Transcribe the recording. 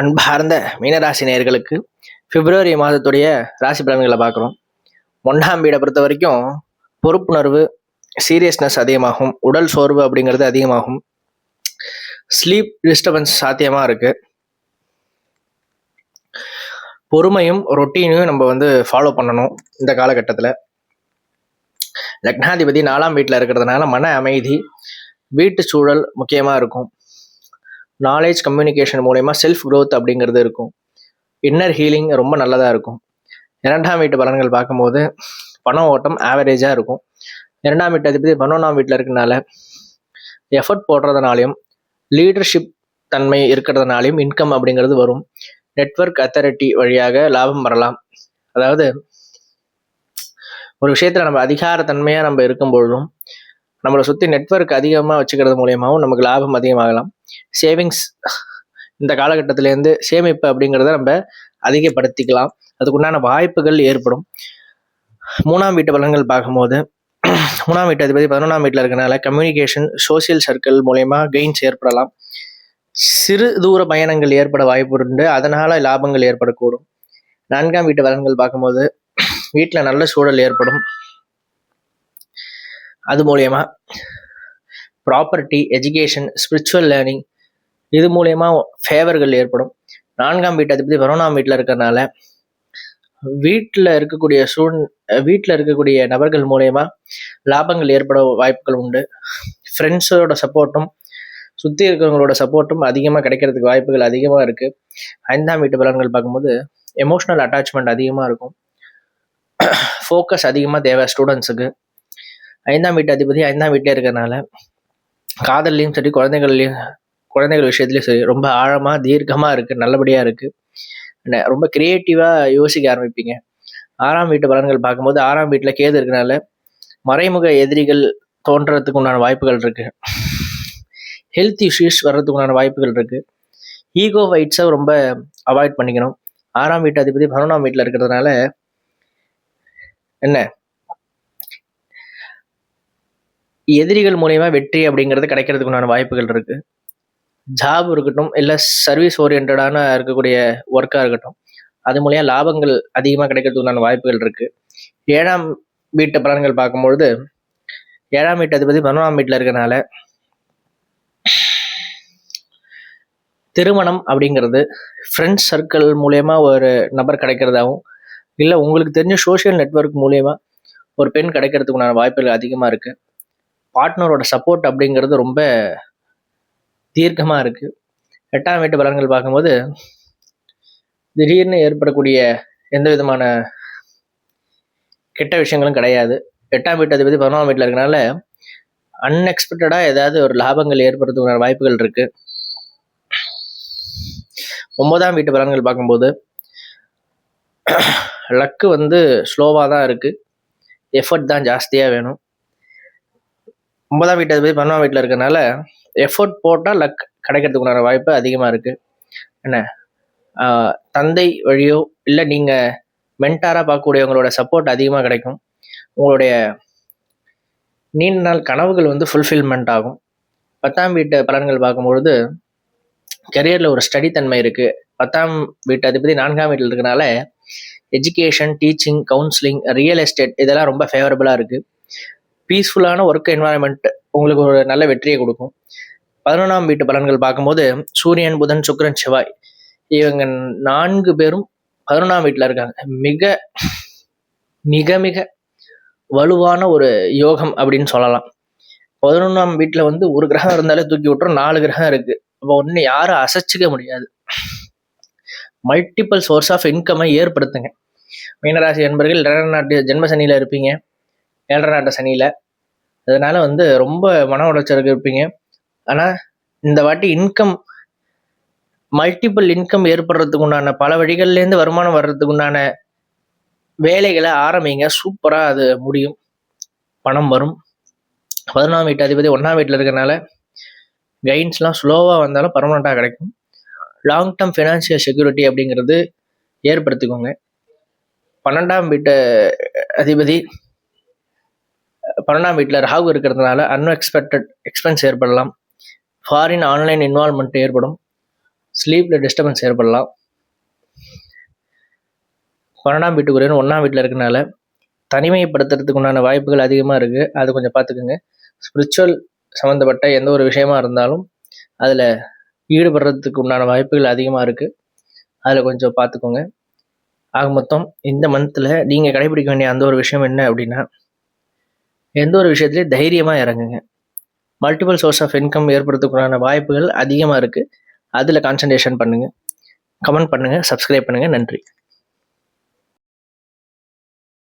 அன்பார்ந்த மீனராசி நேயர்களுக்கு பிப்ரவரி மாதத்துடைய ராசி பலன்களை பார்க்குறோம். ஒன்றாம் வீடை பொறுத்த வரைக்கும் பொறுப்புணர்வு சீரியஸ்னஸ் அதிகமாகும் உடல் சோர்வு அப்படிங்கிறது அதிகமாகும். ஸ்லீப் டிஸ்டர்பன்ஸ் சாத்தியமாக இருக்குது பொறுமையும் ரொட்டீனையும் நம்ம வந்து ஃபாலோ பண்ணணும் இந்த காலகட்டத்தில். லக்னாதிபதி நாலாம் வீட்டில் இருக்கிறதுனால மன அமைதி வீட்டு சூழல் முக்கியமாக இருக்கும். நாலேஜ் கம்யூனிகேஷன் மூலயமா செல்ஃப் க்ரோத் அப்படிங்கிறது இருக்கும். இன்னர் ஹீலிங் ரொம்ப நல்லதாக இருக்கும். இரண்டாம் வீட்டு பலன்கள் பார்க்கும்போது பணம் ஓட்டம் ஆவரேஜாக இருக்கும். இரண்டாம் வீட்டு அதிபதி பதினொன்றாம் வீட்டில் இருக்கனால எஃபர்ட் போடுறதுனாலையும் லீடர்ஷிப் தன்மை இருக்கிறதுனாலையும் இன்கம் அப்படிங்கிறது வரும். நெட்வொர்க் அத்தாரிட்டி வழியாக லாபம் வரலாம். அதாவது ஒரு விஷயத்தில் நம்ம அதிகாரத்தன்மையாக நம்ம இருக்கும் பொழுதும் நம்மளை சுற்றி நெட்வொர்க் அதிகமாக வச்சுக்கிறது மூலியமாகவும் நமக்கு லாபம் அதிகமாகலாம். சேவிங்ஸ் இந்த காலகட்டத்திலேருந்து சேமிப்பு அப்படிங்கிறத நம்ம அதிகப்படுத்திக்கலாம். அதுக்குண்டான வாய்ப்புகள் ஏற்படும். மூணாம் வீட்டு பலன்கள் பார்க்கும்போது மூணாம் வீட்டு அதிபதி பதினொன்றாம் வீட்டில் இருக்கனால கம்யூனிகேஷன் சோசியல் சர்க்கிள் மூலயமா கெயின்ஸ் ஏற்படலாம். சிறு தூர பயணங்கள் ஏற்பட வாய்ப்பு உண்டு. அதனால் லாபங்கள் ஏற்படக்கூடும். நான்காம் வீட்டு பலன்கள் பார்க்கும்போது வீட்டில் நல்ல சூழல் ஏற்படும். அது மூலயமா ப்ராப்பர்ட்டி எஜுகேஷன் ஸ்பிரிச்சுவல் லேர்னிங் இது மூலயமா ஃபேவர்கள் ஏற்படும். நான்காம் வீட்டு அதிபதி பதினொன்றாம் வீட்டில் இருக்கிறனால வீட்டில் இருக்கக்கூடிய சூழ் வீட்டில் இருக்கக்கூடிய நபர்கள் மூலயமா லாபங்கள் ஏற்பட வாய்ப்புகள் உண்டு. ஃப்ரெண்ட்ஸோட சப்போர்ட்டும் சுற்றி இருக்கிறவங்களோட சப்போர்ட்டும் அதிகமாக கிடைக்கிறதுக்கு வாய்ப்புகள் அதிகமாக இருக்குது ஐந்தாம் வீட்டு பலன்கள் பார்க்கும்போது எமோஷ்னல் அட்டாச்மெண்ட் அதிகமாக இருக்கும். ஃபோக்கஸ் அதிகமாக தேவை ஸ்டூடெண்ட்ஸுக்கு ஐந்தாம் வீட்டு அதிபதி ஐந்தாம் வீட்டிலே இருக்கிறனால காதல்லையும் சரி குழந்தைகள்லையும் குழந்தைகள் விஷயத்துலையும் சரி ரொம்ப ஆழமாக தீர்க்கமாக இருக்குது நல்லபடியாக இருக்குது ரொம்ப க்ரியேட்டிவாக யோசிக்க ஆரம்பிப்பீங்க. ஆறாம் வீட்டு பலன்கள் பார்க்கும்போது ஆறாம் வீட்டில் கேது இருக்கனால மறைமுக எதிரிகள் தோன்றதுக்கு உண்டான வாய்ப்புகள் இருக்குது ஹெல்த் இஷ்யூஸ் வர்றதுக்கு உண்டான வாய்ப்புகள் இருக்குது ஈகோ ஃபைட்ஸை ரொம்ப அவாய்ட் பண்ணிக்கணும். ஆறாம் வீட்டு அதிபதி பதினொன்றாம் வீட்டில் இருக்கிறதுனால என்ன எதிரிகள் மூலயமா வெற்றி அப்படிங்கிறது கிடைக்கிறதுக்குண்டான வாய்ப்புகள் இருக்கு. ஜாப் இருக்கட்டும் இல்லை சர்வீஸ் ஓரியன்டான இருக்கக்கூடிய ஒர்க்காக இருக்கட்டும் அது மூலியம் லாபங்கள் அதிகமாக கிடைக்கிறதுக்குண்டான வாய்ப்புகள் இருக்கு. ஏழாம் வீட்டு பலன்கள் பார்க்கும்பொழுது ஏழாம் வீட்டு அதிபதி பதினொன்றாம் வீட்டில் இருக்கனால திருமணம் அப்படிங்கிறது ஃப்ரெண்ட்ஸ் சர்க்கிள் மூலயமா ஒரு நபர் கிடைக்கிறதாகவும் இல்லை உங்களுக்கு தெரிஞ்ச சோஷியல் நெட்வொர்க் மூலயமா ஒரு பெண் கிடைக்கிறதுக்குண்டான வாய்ப்புகள் அதிகமாக இருக்குது பார்ட்னரோட சப்போர்ட் அப்படிங்கிறது ரொம்ப தீர்க்கமாக இருக்குது எட்டாம் வீட்டு பலன்கள் பார்க்கும்போது திடீர்னு ஏற்படக்கூடிய எந்த விதமான கெட்ட விஷயங்களும் கிடையாது. எட்டாம் வீட்டு அதிபதி பதினொன்றாம் வீட்டில் இருக்கனால அன்எக்ஸ்பெக்டடாக ஏதாவது ஒரு லாபங்கள் ஏற்படுறதுக்கான வாய்ப்புகள் இருக்குது ஒன்பதாம் வீட்டு பலன்கள் பார்க்கும்போது லக்கு வந்து ஸ்லோவாக தான் இருக்குது எஃபர்ட் தான் ஜாஸ்தியாக வேணும். ஒன்பதாம் வீட்டு அதிபதி பதினொன்றாம் வீட்டில் இருக்கிறனால எஃபர்ட் போட்டால் லக் கிடைக்கிறதுக்குண்டான வாய்ப்பு அதிகமாக இருக்குது என்ன? தந்தை வழியோ இல்லை நீங்கள் மென்டாராக பார்க்கக்கூடியவங்களோட சப்போர்ட் அதிகமாக கிடைக்கும். உங்களுடைய நீண்ட நாள் கனவுகள் வந்து ஃபுல்ஃபில்மெண்ட் ஆகும். பத்தாம் வீட்டு பலன்கள் பார்க்கும்பொழுது கெரியரில் ஒரு ஸ்டடி தன்மை இருக்குது பத்தாம் வீட்டு அதிபதி நான்காம் வீட்டில் இருக்கனால education teaching counselling real estate இதெல்லாம் ரொம்ப ஃபேவரபுளாக இருக்குது பீஸ்ஃபுல்லான ஒர்க் என்வாயன்மெண்ட் உங்களுக்கு ஒரு நல்ல வெற்றியை கொடுக்கும். பதினொன்றாம் வீட்டு பலன்கள் பார்க்கும்போது சூரியன் புதன் சுக்ரன் செவ்வாய் இவங்க நான்கு பேரும் பதினொன்றாம் வீட்டில் இருக்காங்க. மிக மிக மிக வலுவான ஒரு யோகம் அப்படின்னு சொல்லலாம். பதினொன்றாம் வீட்டில் வந்து ஒரு கிரகம் இருந்தாலே தூக்கி விட்டுரும் நாலு கிரகம் இருக்கு. அப்போ ஒன்று யாரும் அசைச்சிக்க முடியாது. மல்டிபிள் சோர்ஸ் ஆஃப் இன்கமை ஏற்படுத்துங்க. மீனராசி என்பர்கள் இரண்டாம் நாட்டு ஜென்ம சனியில் இருப்பீங்க. ஏழரை நாட்டு சனியில் அதனால வந்து ரொம்ப மன உளைச்சலுக்கு இருப்பீங்க. ஆனால் இந்த வாட்டி இன்கம் மல்டிபிள் இன்கம் ஏற்படுறதுக்கு உண்டான பல வழிகள்லேருந்து வருமானம் வர்றதுக்கு உண்டான வேலைகளை ஆரம்பிங்க. சூப்பராக அது முடியும். பணம் வரும். பதினொன்றாம் வீட்டு அதிபதி ஒன்றாம் வீட்டில் இருக்கிறனால கைன்ஸ்லாம் ஸ்லோவாக வந்தாலும் பர்மனெண்ட்டாக கிடைக்கும். லாங் டேர்ம் ஃபினான்ஷியல் செக்யூரிட்டி அப்படிங்கிறது ஏற்படுத்திக்கோங்க. பன்னெண்டாம் வீட்டு அதிபதி பன்னெண்டாம் வீட்டில் ராகு இருக்கிறதுனால அன்எக்ஸ்பெக்டட் எக்ஸ்பென்ஸ் ஏற்படலாம். ஃபாரின் ஆன்லைன் இன்வால்மெண்ட் ஏற்படும். ஸ்லீப்பில் டிஸ்டர்பன்ஸ் ஏற்படலாம். பன்னெண்டாம் வீட்டுக்குரியன் ஒன்றாம் வீட்டில் இருக்கனால தனிமைப்படுத்துறதுக்கு உண்டான வாய்ப்புகள் அதிகமாக இருக்குது அது கொஞ்சம் பார்த்துக்குங்க. ஸ்பிரிச்சுவல் சம்மந்தப்பட்ட எந்த ஒரு விஷயமா இருந்தாலும் அதில் ஈடுபடுறதுக்கு உண்டான வாய்ப்புகள் அதிகமாக இருக்குது அதில் கொஞ்சம் பார்த்துக்கோங்க. ஆக மொத்தம் இந்த மந்தில் நீங்கள் கடைபிடிக்க வேண்டிய அந்த ஒரு விஷயம் என்ன அப்படின்னா எந்த ஒரு விஷயத்துலையும் தைரியமாக இறங்குங்க. மல்டிபிள் சோர்ஸ் ஆஃப் இன்கம் ஏற்படுத்துக்கான வாய்ப்புகள் அதிகமாக இருக்குது அதில் கான்சன்ட்ரேஷன் பண்ணுங்கள் கமெண்ட் பண்ணுங்கள் சப்ஸ்கிரைப் பண்ணுங்கள் நன்றி.